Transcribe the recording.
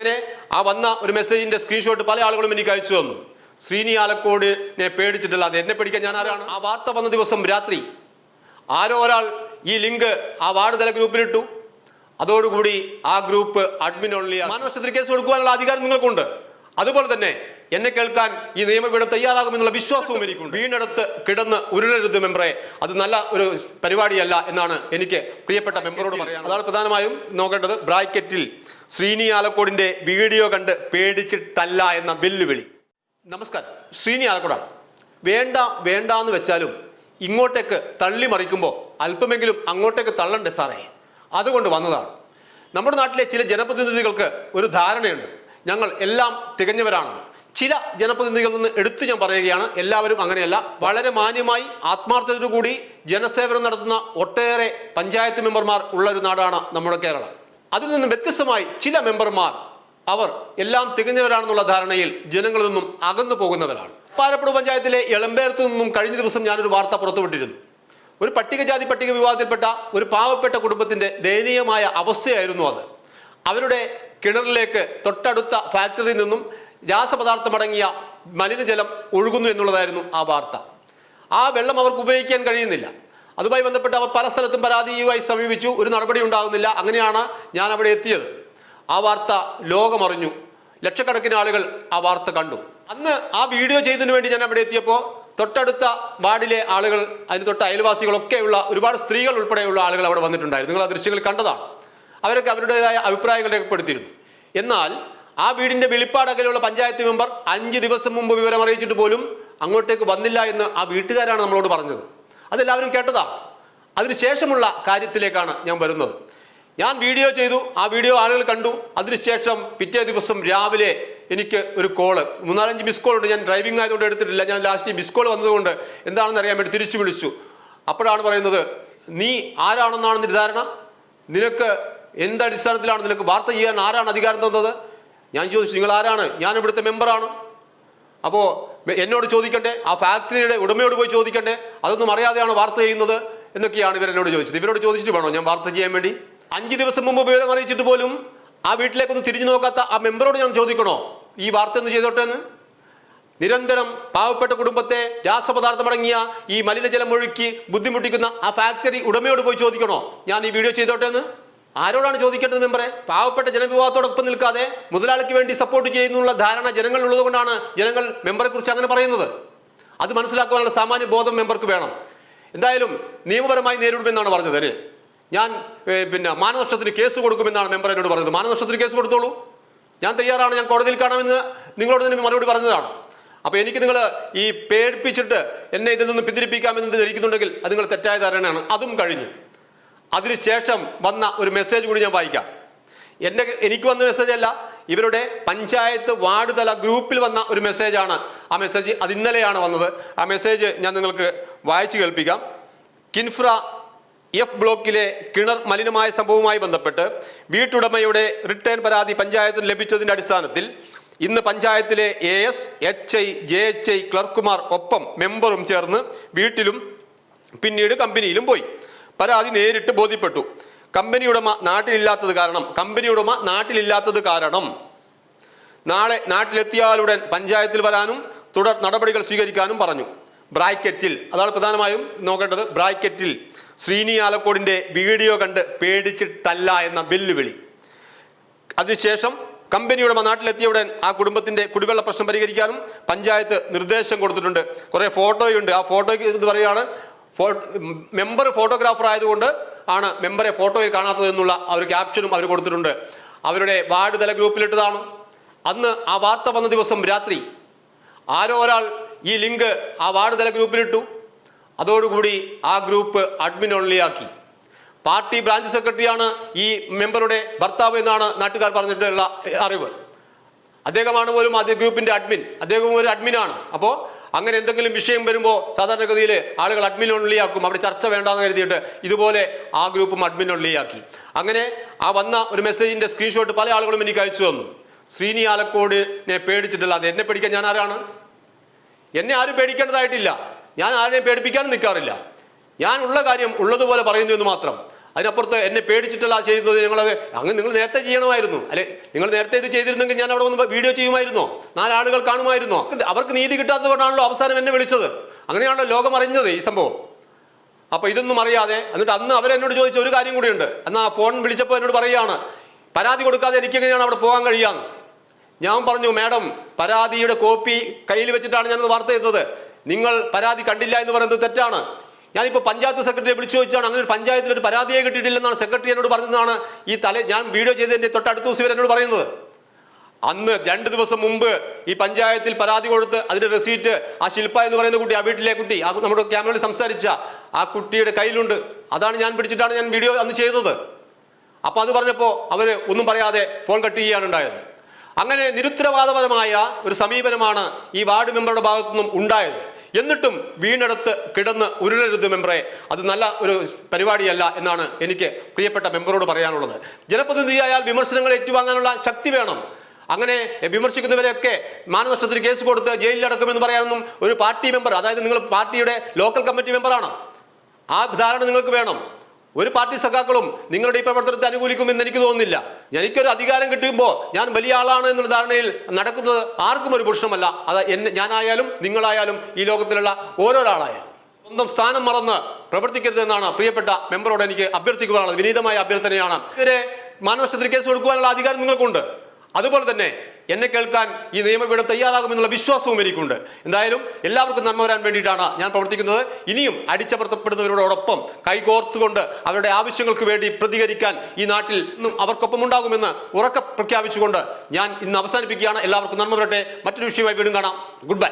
അങ്ങനെ ആ വന്ന ഒരു മെസ്സേജിന്റെ സ്ക്രീൻഷോട്ട് പല ആളുകളും എനിക്ക് അയച്ചു തന്നു. ശ്രീനി ആലക്കോടിനെ പേടിച്ചിട്ടില്ല അത് എന്നെ പേടിക്കാൻ ഞാൻ ആരാണ്? ആ വാർത്ത വന്ന ദിവസം രാത്രി ആരോ ഒരാൾ ഈ ലിങ്ക് ആ വാർഡ് തല ഗ്രൂപ്പിലിട്ടു. അതോടുകൂടി ആ ഗ്രൂപ്പ് അഡ്മിൻ ഓൺലി മാനനഷ്ടത്തിന് കേസ് കൊടുക്കുവാനുള്ള അധികാരം നിങ്ങൾക്കുണ്ട്. അതുപോലെ തന്നെ എന്നെ കേൾക്കാൻ ഈ നിയമപീഠം തയ്യാറാകുമെന്നുള്ള വിശ്വാസവും എനിക്കുണ്ട്. വീണ്ടെടുത്ത് കിടന്ന് ഉരുളരുത് മെമ്പറെ അത് നല്ല ഒരു പരിപാടിയല്ല എന്നാണ് എനിക്ക് പ്രിയപ്പെട്ട മെമ്പറോട് പറയാം അതാണ് പ്രധാനമായും നോക്കേണ്ടത് ബ്രാക്കറ്റിൽ ശ്രീനി ആലക്കോടിന്റെ വീഡിയോ കണ്ട് പേടിച്ചിട്ടല്ല എന്ന വെല്ലുവിളി. നമസ്കാരം. ശ്രീനി ആലക്കോടാണ്. വേണ്ട വേണ്ട എന്ന് വെച്ചാലും ഇങ്ങോട്ടേക്ക് തള്ളി മറിക്കുമ്പോൾ അല്പമെങ്കിലും അങ്ങോട്ടേക്ക് തള്ളണ്ടേ സാറേ? അതുകൊണ്ട് വന്നതാണ്. നമ്മുടെ നാട്ടിലെ ചില ജനപ്രതിനിധികൾക്ക് ഒരു ധാരണയുണ്ട്. ഞങ്ങൾ എല്ലാം തികഞ്ഞവരാണെന്ന്. ചില ജനപ്രതിനിധികളിൽ നിന്ന് എടുത്തു ഞാൻ പറയുകയാണ് എല്ലാവരും അങ്ങനെയല്ല. വളരെ മാന്യമായി ആത്മാർത്ഥതയോടുകൂടി ജനസേവനം നടത്തുന്ന ഒട്ടേറെ പഞ്ചായത്ത് മെമ്പർമാർ ഉള്ള ഒരു നാടാണ് നമ്മുടെ കേരളം. അതിൽ നിന്നും വ്യത്യസ്തമായി ചില മെമ്പർമാർ അവർ എല്ലാം തികഞ്ഞവരാണെന്നുള്ള ധാരണയിൽ ജനങ്ങളിൽ നിന്നും അകന്നു പോകുന്നവരാണ്. പാലപ്പുഴ പഞ്ചായത്തിലെ എളമ്പേരത്തു നിന്നും കഴിഞ്ഞ ദിവസം ഞാനൊരു വാർത്ത പുറത്തുവിട്ടിരുന്നു. ഒരു പട്ടികജാതി പട്ടിക വിവാദത്തിൽപ്പെട്ട ഒരു പാവപ്പെട്ട കുടുംബത്തിന്റെ ദയനീയമായ അവസ്ഥയായിരുന്നു അത്. അവരുടെ കിണറിലേക്ക് തൊട്ടടുത്ത ഫാക്ടറിയിൽ നിന്നും രാസപദാർത്ഥമടങ്ങിയ മലിനജലം ഒഴുകുന്നു എന്നുള്ളതായിരുന്നു ആ വാർത്ത. ആ വെള്ളം അവർക്ക് ഉപയോഗിക്കാൻ കഴിയുന്നില്ല. അതുമായി ബന്ധപ്പെട്ട് അവർ പല സ്ഥലത്തും പരാതിയുമായി സമീപിച്ചു. ഒരു നടപടി ഉണ്ടാകുന്നില്ല. അങ്ങനെയാണ് ഞാൻ അവിടെ എത്തിയത്. ആ വാർത്ത ലോകമറിഞ്ഞു ലക്ഷക്കണക്കിന് ആളുകൾ ആ വാർത്ത കണ്ടു. അന്ന് ആ വീഡിയോ ചെയ്തതിനു വേണ്ടി ഞാൻ അവിടെ എത്തിയപ്പോൾ തൊട്ടടുത്ത വാർഡിലെ ആളുകൾ അതിന് തൊട്ട് അയൽവാസികളൊക്കെയുള്ള ഒരുപാട് സ്ത്രീകൾ ഉൾപ്പെടെയുള്ള ആളുകൾ അവിടെ വന്നിട്ടുണ്ടായിരുന്നു. നിങ്ങൾ ആ ദൃശ്യങ്ങൾ കണ്ടതാണ്. അവരൊക്കെ അവരുടേതായ അഭിപ്രായങ്ങൾ രേഖപ്പെടുത്തിയിരുന്നു. എന്നാൽ ആ വീടിന്റെ വെളിപ്പാടകലുള്ള പഞ്ചായത്ത് മെമ്പർ അഞ്ച് ദിവസം മുമ്പ് വിവരം അറിയിച്ചിട്ട് പോലും അങ്ങോട്ടേക്ക് വന്നില്ല എന്ന് ആ വീട്ടുകാരാണ് നമ്മളോട് പറഞ്ഞത്. അതെല്ലാവരും കേട്ടതാണ് അതിനുശേഷമുള്ള കാര്യത്തിലേക്കാണ് ഞാൻ വരുന്നത്. ഞാൻ വീഡിയോ ചെയ്തു ആ വീഡിയോ ആളുകൾ കണ്ടു. അതിനുശേഷം പിറ്റേ ദിവസം രാവിലെ എനിക്ക് ഒരു കോൾ മൂന്നാലഞ്ച് മിസ് കോൾ ഉണ്ട് ഞാൻ ഡ്രൈവിംഗ് ആയതുകൊണ്ട് എടുത്തിട്ടില്ല. ഞാൻ ലാസ്റ്റ് മിസ് കോൾ വന്നതുകൊണ്ട് എന്താണെന്ന് അറിയാൻ വേണ്ടി തിരിച്ചു വിളിച്ചു. അപ്പോഴാണ് പറയുന്നത് നീ ആരാണെന്നാണ് നിർധാരണ നിനക്ക് എന്ത് അടിസ്ഥാനത്തിലാണ് നിനക്ക് വാർത്ത ചെയ്യാൻ ആരാണ് അധികാരം തന്നത്? ഞാൻ ചോദിച്ചു നിങ്ങൾ ആരാണ് ഞാൻ ഇവിടുത്തെ മെമ്പറാണ്. അപ്പോൾ എന്നോട് ചോദിക്കണ്ടേ? ആ ഫാക്ടറിയുടെ ഉടമയോട് പോയി ചോദിക്കണ്ടേ? അതൊന്നും അറിയാതെയാണ് വാർത്ത ചെയ്യുന്നത് എന്നൊക്കെയാണ് ഇവരെന്നോട് ചോദിച്ചത്. ഇവരോട് ചോദിച്ചിട്ട് വേണോ ഞാൻ വാർത്ത ചെയ്യാൻ വേണ്ടി? അഞ്ച് ദിവസം മുമ്പ് വിവരം അറിയിച്ചിട്ട് പോലും ആ വീട്ടിലേക്കൊന്ന് തിരിഞ്ഞു നോക്കാത്ത ആ മെമ്പറോട് ഞാൻ ചോദിക്കണോ? ഈ വാർത്ത ഒന്ന് ചെയ്തോട്ടെന്ന് നിരന്തരം പാവപ്പെട്ട കുടുംബത്തെ രാസപദാർത്ഥമടങ്ങിയ ഈ മലിനജലം ഒഴുക്കി ബുദ്ധിമുട്ടിക്കുന്ന ആ ഫാക്ടറി ഉടമയോട് പോയി ചോദിക്കണോ? ഞാൻ ഈ വീഡിയോ ചെയ്തോട്ടെ എന്ന്? ആരോടാണ് ചോദിക്കേണ്ടത് മെമ്പറെ? പാവപ്പെട്ട ജനവിഭാഗത്തോടൊപ്പം നിൽക്കാതെ മുതലാളിക്ക് വേണ്ടി സപ്പോർട്ട് ചെയ്യുന്നുള്ള ധാരണ ജനങ്ങൾ ഉള്ളതുകൊണ്ടാണ് ജനങ്ങൾ മെമ്പറെ കുറിച്ച് അങ്ങനെ പറയുന്നത്. അത് മനസ്സിലാക്കുവാനുള്ള സാമാന്യ ബോധം മെമ്പർക്ക് വേണം. എന്തായാലും നിയമപരമായി നേരിടുമെന്നാണ് പറഞ്ഞത് അല്ലേ? ഞാൻ പിന്നെ മാനനഷ്ടത്തിന് കേസ് കൊടുക്കുമെന്നാണ് മെമ്പർ എന്നോട് പറഞ്ഞത്. മാനനഷ്ടത്തിന് കേസ് കൊടുത്തോളൂ. ഞാൻ തയ്യാറാണ് ഞാൻ കോടതിയിൽ കാണാമെന്ന് നിങ്ങളോട് തന്നെ മറുപടി പറഞ്ഞതാണ്. അപ്പോൾ എനിക്ക് നിങ്ങൾ ഈ പേടിപ്പിച്ചിട്ട് എന്നെ ഇതിൽ നിന്ന് പിന്തിരിപ്പിക്കാമെന്ന് ധരിക്കുന്നുണ്ടെങ്കിൽ അത് നിങ്ങൾ തെറ്റായ ധാരണയാണ്. അതും കഴിഞ്ഞു. അതിനുശേഷം വന്ന ഒരു മെസ്സേജ് കൂടി ഞാൻ വായിക്കാം. എന്റെ എനിക്ക് വന്ന മെസ്സേജ് അല്ല ഇവരുടെ പഞ്ചായത്ത് വാർഡ് തല ഗ്രൂപ്പിൽ വന്ന ഒരു മെസ്സേജാണ് ആ മെസ്സേജ് അത് ഇന്നലെയാണ് വന്നത്. ആ മെസ്സേജ് ഞാൻ നിങ്ങൾക്ക് വായിച്ചു കേൾപ്പിക്കാം. കിൻഫ്ര എഫ് ബ്ലോക്കിലെ കിണർ മലിനമായ സംഭവവുമായി ബന്ധപ്പെട്ട് വീട്ടുടമയുടെ റിട്ടേൺ പരാതി പഞ്ചായത്തിന് ലഭിച്ചതിന്റെ അടിസ്ഥാനത്തിൽ ഇന്ന് പഞ്ചായത്തിലെ A S H I J H I ക്ലർക്കുമാർ ഒപ്പം മെമ്പറും ചേർന്ന് വീട്ടിലും പിന്നീട് കമ്പനിയിലും പോയി. പരാതി നേരിട്ട് ബോധ്യപ്പെട്ടു. കമ്പനി ഉടമ നാട്ടിലില്ലാത്തത് കാരണം കമ്പനി ഉടമ നാട്ടിലില്ലാത്തത് കാരണം. നാളെ നാട്ടിലെത്തിയാലുടൻ പഞ്ചായത്തിൽ വരാനും തുടർ നടപടികൾ സ്വീകരിക്കാനും പറഞ്ഞു. ബ്രാക്കറ്റിൽ അതാണ് പ്രധാനമായും നോക്കേണ്ടത് ബ്രാക്കറ്റിൽ ശ്രീനി ആലക്കോടിന്റെ വീഡിയോ കണ്ട് പേടിച്ചിട്ടല്ല എന്ന വെല്ലുവിളി. അതിനുശേഷം കമ്പനി ഉടമ നാട്ടിലെത്തിയ ഉടൻ ആ കുടുംബത്തിന്റെ കുടിവെള്ള പ്രശ്നം പരിഹരിക്കാനും പഞ്ചായത്ത് നിർദ്ദേശം കൊടുത്തിട്ടുണ്ട്. കുറെ ഫോട്ടോയുണ്ട് ആ ഫോട്ടോയ്ക്ക് ഇത് പറയുകയാണ് മെമ്പർ ഫോട്ടോഗ്രാഫർ ആയതുകൊണ്ട് ആണ് മെമ്പറെ ഫോട്ടോയിൽ കാണാത്തത് എന്നുള്ള ആ ഒരു ക്യാപ്ഷനും അവർ കൊടുത്തിട്ടുണ്ട്. അവരുടെ വാർഡ് തല ഗ്രൂപ്പിലിട്ടതാണ് അന്ന് ആ വാർത്ത വന്ന ദിവസം രാത്രി ആരോ ഒരാൾ ഈ ലിങ്ക് ആ വാർഡ് തല ഗ്രൂപ്പിലിട്ടു അതോടുകൂടി ആ ഗ്രൂപ്പ് അഡ്മിൻ ഓൺലി ആക്കി. പാർട്ടി ബ്രാഞ്ച് സെക്രട്ടറിയാണ് ഈ മെമ്പറുടെ ഭർത്താവ് എന്നാണ് നാട്ടുകാർ പറഞ്ഞിട്ടുള്ള അറിവ്. അദ്ദേഹമാണ് പോലും അതേ ഗ്രൂപ്പിന്റെ അഡ്മിൻ അദ്ദേഹവും ഒരു അഡ്മിനാണ് അപ്പോൾ അങ്ങനെ എന്തെങ്കിലും വിഷയം വരുമ്പോൾ സാധാരണഗതിയിൽ ആളുകൾ അഡ്മിൻ ആക്കും അവിടെ ചർച്ച വേണ്ടാന്ന് കരുതിയിട്ട് ഇതുപോലെ ആ ഗ്രൂപ്പും അഡ്മിൻ ആക്കി അങ്ങനെ ആ വന്ന ഒരു മെസ്സേജിന്റെ സ്ക്രീൻഷോട്ട് പല ആളുകളും എനിക്ക് അയച്ചു തന്നു. ശ്രീനി ആലക്കോടിനെ പേടിച്ചിട്ടില്ല. അത് എന്നെ പേടിക്കാൻ ഞാൻ ആരാണ്? എന്നെ ആരും പേടിക്കേണ്ടതായിട്ടില്ല. ഞാൻ ആരെയും പേടിപ്പിക്കാനും നിൽക്കാറില്ല ഞാൻ ഉള്ള കാര്യം ഉള്ളതുപോലെ പറയുന്നു എന്ന് മാത്രം. അതിനപ്പുറത്ത് എന്നെ പേടിച്ചിട്ടല്ല ചെയ്യുന്നത് ഞങ്ങളത് അങ്ങ് നിങ്ങൾ നേരത്തെ ചെയ്യണമായിരുന്നു. അല്ലെ നിങ്ങൾ നേരത്തെ ഇത് ചെയ്തിരുന്നെങ്കിൽ ഞാൻ അവിടെ വന്ന് വീഡിയോ ചെയ്യുമായിരുന്നോ? നാലാളുകൾ കാണുമായിരുന്നോ? അവർക്ക് നീതി കിട്ടാത്തത് കൊണ്ടാണല്ലോ അവസാനം എന്നെ വിളിച്ചത്. അങ്ങനെയാണല്ലോ ലോകം അറിഞ്ഞത് ഈ സംഭവം. അപ്പൊ ഇതൊന്നും അറിയാതെ എന്നിട്ട് അന്ന് അവരെന്നോട് ചോദിച്ച ഒരു കാര്യം കൂടിയുണ്ട്. എന്നാൽ ഫോൺ വിളിച്ചപ്പോൾ എന്നോട് പറയുകയാണ് പരാതി കൊടുക്കാതെ എനിക്ക് എങ്ങനെയാണ് അവിടെ പോകാൻ കഴിയാന്ന്? ഞാൻ പറഞ്ഞു മാഡം പരാതിയുടെ കോപ്പി കയ്യിൽ വെച്ചിട്ടാണ് ഞാനത് വാർത്ത ചെയ്തത് നിങ്ങൾ പരാതി കണ്ടില്ല എന്ന് പറയുന്നത് തെറ്റാണ്. ഞാനിപ്പോൾ പഞ്ചായത്ത് സെക്രട്ടറിയെ വിളിച്ചു ചോദിച്ചാണ് അങ്ങനെ ഒരു പഞ്ചായത്തിൽ ഒരു പരാതിയെ കിട്ടിയിട്ടില്ലെന്നാണ് സെക്രട്ടറി എന്നോട് പറഞ്ഞതാണ് ഈ തല ഞാൻ വീഡിയോ ചെയ്തതിന്റെ തൊട്ടടുത്ത ദിവസം എന്നോട് പറയുന്നത്. അന്ന് രണ്ട് ദിവസം മുമ്പ് ഈ പഞ്ചായത്തിൽ പരാതി കൊടുത്ത് അതിന്റെ റെസീറ്റ് ആ ശില്പ എന്ന് പറയുന്ന കുട്ടി ആ വീട്ടിലെ കുട്ടി ആ നമ്മുടെ ക്യാമറയിൽ സംസാരിച്ച ആ കുട്ടിയുടെ കയ്യിലുണ്ട്. അതാണ് ഞാൻ പിടിച്ചിട്ടാണ് ഞാൻ വീഡിയോ അന്ന് ചെയ്തത്. അപ്പോൾ അത് പറഞ്ഞപ്പോൾ അവർ ഒന്നും പറയാതെ ഫോൺ കട്ട് ചെയ്യുകയാണ് ഉണ്ടായത്. അങ്ങനെ നിരുത്തരവാദപരമായ ഒരു സമീപനമാണ് ഈ വാർഡ് മെമ്പറുടെ ഭാഗത്തു നിന്നും ഉണ്ടായത്. എന്നിട്ടും വീണെടുത്ത് കിടന്ന് ഉരുളരുത് മെമ്പറെ. അത് നല്ല ഒരു പരിപാടിയല്ല എന്നാണ് എനിക്ക് പ്രിയപ്പെട്ട മെമ്പറോട് പറയാനുള്ളത്. ജനപ്രതിനിധിയായാൽ വിമർശനങ്ങൾ ഏറ്റുവാങ്ങാനുള്ള ശക്തി വേണം. അങ്ങനെ വിമർശിക്കുന്നവരെയൊക്കെ മാനനഷ്ടത്തിന് കേസ് കൊടുത്ത് ജയിലിൽ അടക്കുമെന്ന് പറയാനൊന്നും ഒരു പാർട്ടി മെമ്പർ അതായത് നിങ്ങൾ പാർട്ടിയുടെ ലോക്കൽ കമ്മിറ്റി മെമ്പറാണ്. ആ ധാരണ നിങ്ങൾക്ക് വേണം. ഒരു പാർട്ടി സഖാക്കളും നിങ്ങളുടെ ഈ പ്രവർത്തനത്തെ അനുകൂലിക്കുമെന്ന് എനിക്ക് തോന്നുന്നില്ല. എനിക്കൊരു അധികാരം കിട്ടുമ്പോൾ ഞാൻ വലിയ ആളാണ് എന്നുള്ള ധാരണയിൽ നടക്കുന്നത് ആർക്കും ഒരു പ്രശ്നമല്ല. അത് എന്നെ ഞാനായാലും നിങ്ങളായാലും ഈ ലോകത്തിലുള്ള ഓരോരാളായാലും. സ്വന്തം സ്ഥാനം മറന്ന് പ്രവർത്തിക്കരുതെന്നാണ് പ്രിയപ്പെട്ട മെമ്പറോട് എനിക്ക് അഭ്യർത്ഥിക്കുവാനുള്ളത്. വിനീതമായ അഭ്യർത്ഥനയാണ്. ഇതിനെ മാനനഷ്ടത്തിന് കേസ് കൊടുക്കുവാനുള്ള അധികാരം നിങ്ങൾക്കുണ്ട്. അതുപോലെ തന്നെ എന്നെ കേൾക്കാൻ ഈ നിയമപീഠം തയ്യാറാകുമെന്നുള്ള വിശ്വാസവും എനിക്കുണ്ട്. എന്തായാലും എല്ലാവർക്കും നന്മ വരാൻ വേണ്ടിയിട്ടാണ് ഞാൻ പ്രവർത്തിക്കുന്നത്. ഇനിയും അടിച്ചമർത്തപ്പെടുന്നവരോടൊപ്പം കൈകോർത്തുകൊണ്ട് അവരുടെ ആവശ്യങ്ങൾക്ക് വേണ്ടി പ്രതികരിക്കാൻ ഈ നാട്ടിൽ അവർക്കൊപ്പം ഉണ്ടാകുമെന്ന് ഉറക്ക പ്രഖ്യാപിച്ചുകൊണ്ട് ഞാൻ ഇന്ന് അവസാനിപ്പിക്കുകയാണ്. എല്ലാവർക്കും നന്മ വരട്ടെ. മറ്റൊരു വിഷയമായി വീണ്ടും കാണാം. Good bye